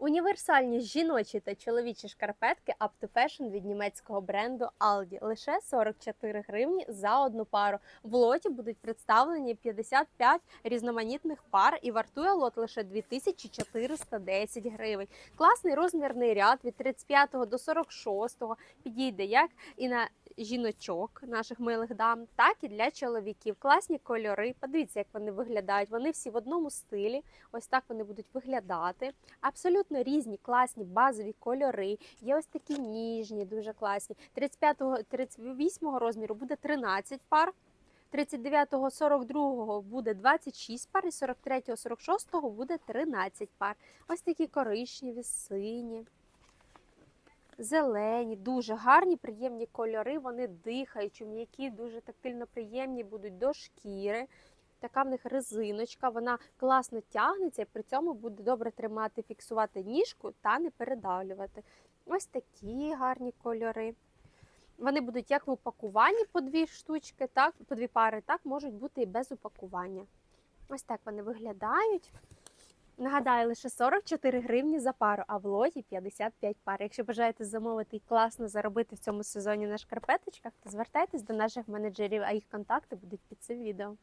Універсальні жіночі та чоловічі шкарпетки Up to Fashion від німецького бренду Aldi. Лише 44 гривні за одну пару. В лоті будуть представлені 55 різноманітних пар і вартує лот лише 2410 гривень. Класний розмірний ряд від 35 до 46 підійде як і на жіночок, наших милих дам, так і для чоловіків. Класні кольори. Подивіться, як вони виглядають. Вони всі в одному стилі. Ось так вони будуть виглядати. Абсолютно різні, класні базові кольори. Є ось такі ніжні, дуже класні. 35-го, 38-го розміру буде 13 пар. 39-го, 42-го буде 26 пар, і 43-го, 46-го буде 13 пар. Ось такі коричневі, сині, зелені, дуже гарні, приємні кольори. Вони дихають, м'які, дуже тактильно приємні будуть до шкіри. Така в них резиночка, вона класно тягнеться і при цьому буде добре тримати, фіксувати ніжку та не передавлювати. Ось такі гарні кольори. Вони будуть як в упакуванні по дві штучки, так, по дві пари, так можуть бути і без упакування. Ось так вони виглядають. Нагадаю, лише 44 гривні за пару, а в лоті 55 пар. Якщо бажаєте замовити і класно заробити в цьому сезоні на шкарпеточках, то звертайтесь до наших менеджерів, а їх контакти будуть під цим відео.